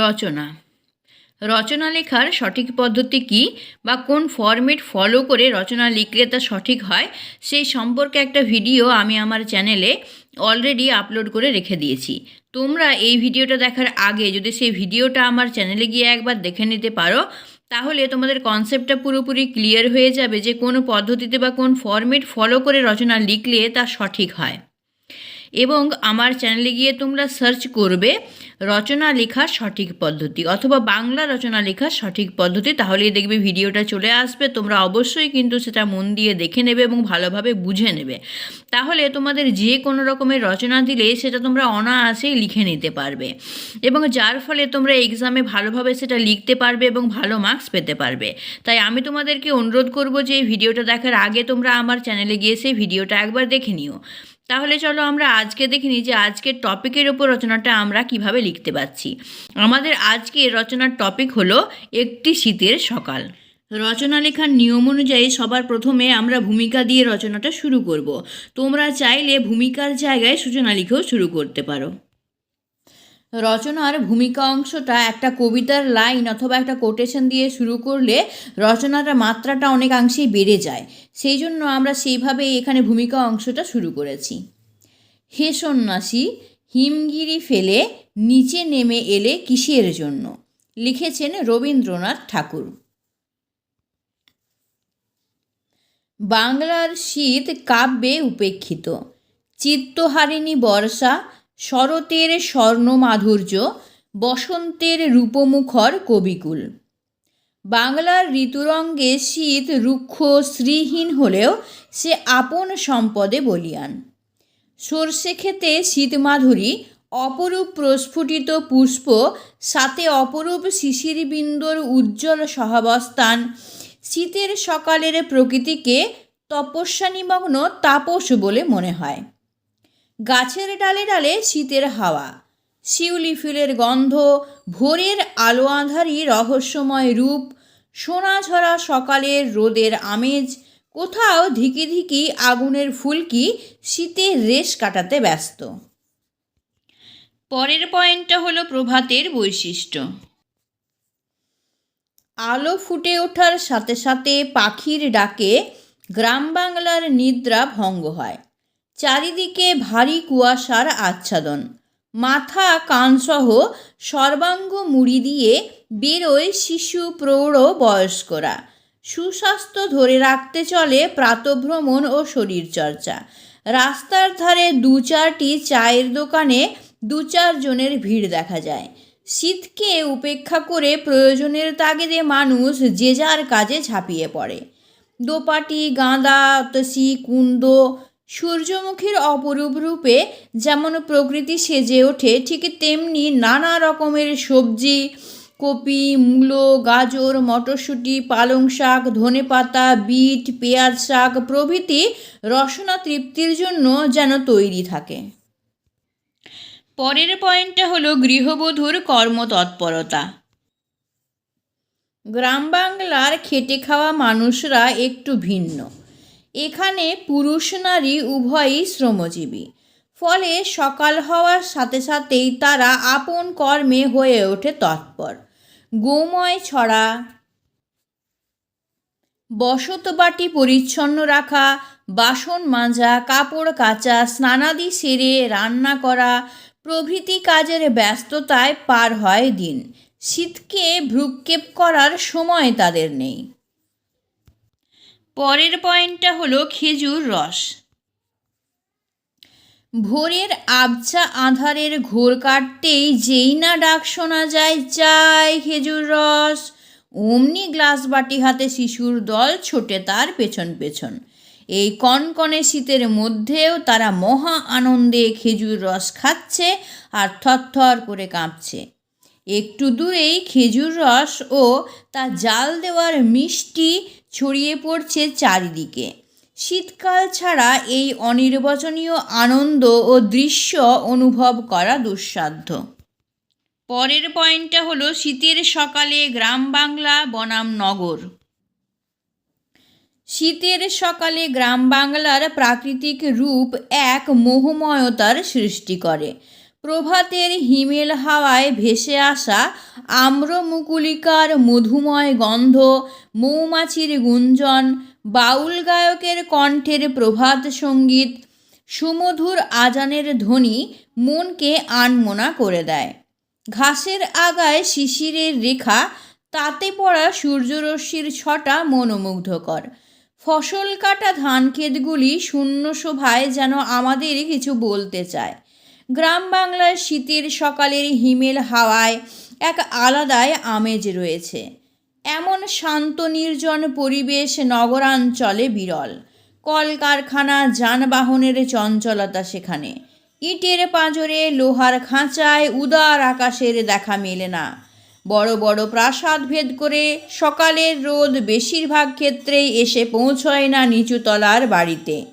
রচনা। রচনা লেখার সঠিক পদ্ধতি কী বা কোন ফরম্যাট ফলো করে রচনা লিখলে তা সঠিক হয়, সেই সম্পর্কে একটা ভিডিও আমি আমার চ্যানেলে অলরেডি আপলোড করে রেখে দিয়েছি। তোমরা এই ভিডিওটা দেখার আগে যদি সেই ভিডিওটা আমার চ্যানেলে গিয়ে একবার দেখে নিতে পারো, তাহলে তোমাদের কনসেপ্টটা পুরোপুরি ক্লিয়ার হয়ে যাবে যে কোন পদ্ধতিতে বা কোন ফরম্যাট ফলো করে রচনা লিখলে তা সঠিক হয়। এবং আমার চ্যানেলে গিয়ে তোমরা সার্চ করবে রচনা লেখার সঠিক পদ্ধতি অথবা বাংলা রচনা লেখার সঠিক পদ্ধতি, তাহলেই দেখবে ভিডিওটা চলে আসবে। তোমরা অবশ্যই কিন্তু সেটা মন দিয়ে দেখে নেবে এবং ভালোভাবে বুঝে নেবে। তাহলে তোমাদের যে কোনো রকমের রচনা দিলে সেটা তোমরা অনায়াসেই লিখে নিতে পারবে এবং যার ফলে তোমরা এক্সামে ভালোভাবে সেটা লিখতে পারবে এবং ভালো মার্কস পেতে পারবে। তাই আমি তোমাদেরকে অনুরোধ করব যে এই ভিডিওটা দেখার আগে তোমরা আমার চ্যানেলে গিয়ে সেই ভিডিওটা একবার দেখে নিও। তাহলে চলো আমরা আজকে দেখে নিই যে আজকের টপিকের ওপর রচনাটা আমরা কীভাবে লিখতে পারছি। আমাদের আজকে রচনার টপিক হলো একটি শীতের সকাল। রচনা লেখার নিয়ম অনুযায়ী সবার প্রথমে আমরা ভূমিকা দিয়ে রচনাটা শুরু করব। তোমরা চাইলে ভূমিকার জায়গায় সূচনা লিখেও শুরু করতে পারো। রচনার ভূমিকা অংশটা একটা কবিতার লাইন অথবা একটা কোটেশন দিয়ে শুরু করলে রচনাটার মাত্রাটা অনেকাংশেই বেড়ে যায়। সেই জন্য আমরা সেইভাবে এখানে ভূমিকা অংশটা শুরু করেছি। হে সন্ন্যাসী, হিমগিরি ফেলে নিচে নেমে এলে কিসের জন্য? লিখেছেন রবীন্দ্রনাথ ঠাকুর। বাংলার শীত কাব্যে উপেক্ষিত। চিত্তহারিণী বর্ষা শরতের স্বর্ণমাধুর্য, বসন্তের রূপমুখর কবিকুল। বাংলার ঋতুরঙ্গে শীত রুক্ষ শ্রীহীন হলেও সে আপন সম্পদে বলিয়ান। সর্ষে খেতে শীতমাধুরী, অপরূপ প্রস্ফুটিত পুষ্প, সাথে অপরূপ শিশিরবিন্দুর উজ্জ্বল সহাবস্থান, শীতের সকালের প্রকৃতিকে তপস্যা নিমগ্ন তাপস বলে মনে হয়। গাছের ডালে ডালে শীতের হাওয়া। শিউলি ফুলের গন্ধ, ভোরের আলো আঁধারি রহস্যময় রূপ সোনাঝরা সকালের রোদের আমেজ, কোথাও ধিকি ধিকি আগুনের ফুলকি শীতের রেশ কাটাতে ব্যস্ত। পরের পয়েন্টটা হলো প্রভাতের বৈশিষ্ট্য। আলো ফুটে ওঠার সাথে সাথে পাখির ডাকে গ্রাম বাংলার নিদ্রা ভঙ্গ হয়। চারিদিকে ভারী কুয়াশার আচ্ছাদন। মাথা, কানসহ সর্বাঙ্গ মুড়ি দিয়ে বেরোয় শিশু প্রৌঢ় বয়স্করা। সুস্বাস্থ্য ধরে রাখতে চলে প্রাতভ্রমণ ও শরীরচর্চা। রাস্তার ধারে দু চারটি চায়ের দোকানে দু চারজনের ভিড় দেখা যায়। শীতকে উপেক্ষা করে প্রয়োজনের তাগিদে মানুষ যে যার কাজে ঝাঁপিয়ে পড়ে। দোপাটি, গাঁদা তসি কুন্দ সূর্যমুখীর অপরূপ রূপে যেমন প্রকৃতি সেজে ওঠে, ঠিক তেমনি নানা রকমের সবজি, কপি, মূলো, গাজর, মটরশুঁটি, পালং শাক, ধনেপাতা, বিট, পেঁয়াজ শাক প্রভৃতি রসনা তৃপ্তির জন্য যেন তৈরি থাকে। পরের পয়েন্টটা হলো গৃহবধূর কর্মতৎপরতা। গ্রাম বাংলার খেটে খাওয়া মানুষরা একটু ভিন্ন। এখানে পুরুষ নারী উভয়ই শ্রমজীবী। ফলে সকাল হওয়ার সাথে সাথেই তারা আপন কর্মে হয়ে ওঠে তৎপর। গোময় ছড়া বসত বাটি পরিচ্ছন্ন রাখা, বাসন মাজা, কাপড় কাচা, স্নানাদি সেরে রান্না করা, প্রভৃতি কাজের ব্যস্ততায় পার হয় দিন। শীতকে ভ্রুক্ষেপ করার সময় তাদের নেই। পরের পয়েন্টটা হলো খেজুর রস। ভোরের আবছা আধারের ঘোর কাটতেই যেই না ডাক শোনা যায়, চাই খেজুর রস। অমনি গ্লাস বাটি হাতে শিশুর দল ছোটে তার পেছন পেছন। এই কনকনে শীতের মধ্যেও তারা মহা আনন্দে খেজুর রস খাচ্ছে আর থরথর করে কাঁপছে। একটু দূরেই খেজুর রস ও তা জাল দেওয়ার মিষ্টি ছড়িয়ে পড়ছে চারিদিকে। শীতকাল ছাড়া এই অনির্বচনীয় আনন্দ ও দৃশ্য অনুভব করা দুঃসাধ্য। পরের পয়েন্টটা হলো শীতের সকালে গ্রাম বাংলা, বনাম নগর। শীতের সকালে গ্রাম বাংলার প্রাকৃতিক রূপ এক মোহময়তার সৃষ্টি করে। প্রভাতের হিমেল হাওয়ায় ভেসে আসা আম্রমুকুলিকার মধুময় গন্ধ, মৌমাছির গুঞ্জন, বাউল গায়কের কণ্ঠের প্রভাত সংগীত, সুমধুর আজানের ধ্বনি মনকে আনমনা করে দেয়। ঘাসের আগায় শিশিরের রেখা, তাতে পড়া সূর্যরশ্মির ছটা মনোমুগ্ধকর। ফসল কাটা ধান ক্ষেতগুলি শূন্য শোভায় যেন আমাদের কিছু বলতে চায়। গ্রাম বাংলার শীতের সকালের হিমেল হাওয়ায় এক আলাদাই আমেজ রয়েছে। এমন শান্ত নির্জন পরিবেশ নগরাঞ্চলে বিরল। কলকারখানা, যানবাহনের চঞ্চলতা সেখানে। ইটের পাঁজরে লোহার খাঁচায় উদার আকাশের দেখা মেলে না। বড় বড় প্রাসাদ ভেদ করে সকালের রোদ বেশিরভাগ ক্ষেত্রেই এসে পৌঁছয় না নিচুতলার বাড়িতে।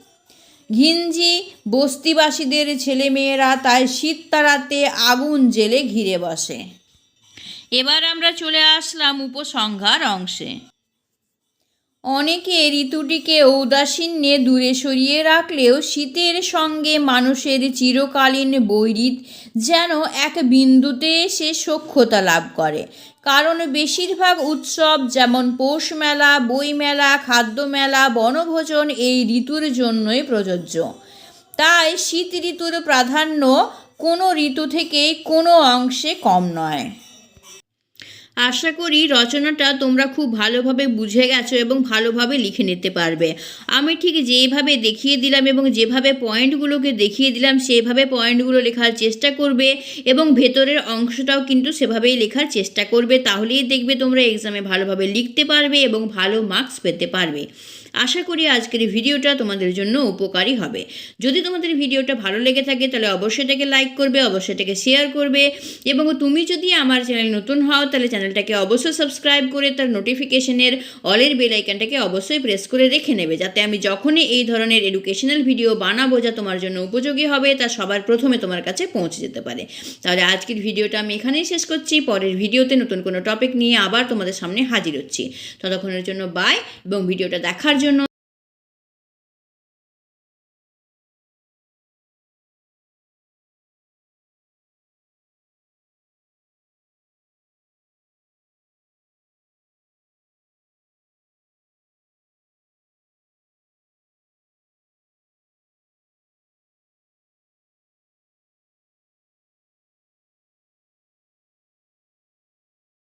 ঘিঞ্জি বস্তিবাসীদের ছেলেমেয়েরা তাই শীত তাড়াতে আগুন জেলে ঘিরে বসে। এবার আমরা চলে আসলাম উপসংহার অংশে। অনেকে ঋতুটিকে ঔদাসীন্যে দূরে সরিয়ে রাখলেও শীতের সঙ্গে মানুষের চিরকালীন বৈরিত যেন এক বিন্দুতে এসে সখ্যতা লাভ করে। কারণ বেশিরভাগ উৎসব যেমন পৌষ মেলা বইমেলা খাদ্যমেলা বনভোজন এই ঋতুর জন্যই প্রযোজ্য। তাই শীত ঋতুর প্রাধান্য কোনো ঋতু থেকেই কোনো অংশে কম নয়। আশা করি রচনাটা তোমরা খুব ভালোভাবে বুঝে গেছো এবং ভালোভাবে লিখে নিতে পারবে। আমি ঠিক যেভাবে দেখিয়ে দিলাম এবং যেভাবে পয়েন্টগুলোকে দেখিয়ে দিলাম, সেভাবে পয়েন্টগুলো লেখার চেষ্টা করবে এবং ভেতরের অংশটাও কিন্তু সেভাবেই লেখার চেষ্টা করবে। তাহলেই দেখবে তোমরা এক্সামে ভালোভাবে লিখতে পারবে এবং ভালো মার্কস পেতে পারবে। আশা করি আজকের ভিডিওটা তোমাদের জন্য উপকারী হবে। যদি তোমাদের ভিডিওটা ভালো লেগে থাকে, তাহলে অবশ্যই এটাকে লাইক করবে, অবশ্যই এটাকে শেয়ার করবে এবং তুমি যদি আমার চ্যানেল নতুন হও, তাহলে চ্যানেলটাকে অবশ্যই সাবস্ক্রাইব করে তার নোটিফিকেশনের অলের বেল আইকনটাকে অবশ্যই প্রেস করে রেখে নেবে, যাতে আমি যখনই এই ধরনের এডুকেশনাল ভিডিও বানাবো যা তোমার জন্য উপযোগী হবে, তা সবার প্রথমে তোমার কাছে পৌঁছে যেতে পারে। তাহলে আজকের ভিডিওটা আমি এখানেই শেষ করছি। পরের ভিডিওতে নতুন কোনো টপিক নিয়ে আবার তোমাদের সামনে হাজির হচ্ছি। ততক্ষণের জন্য বাই এবং ভিডিওটা দেখার জন্য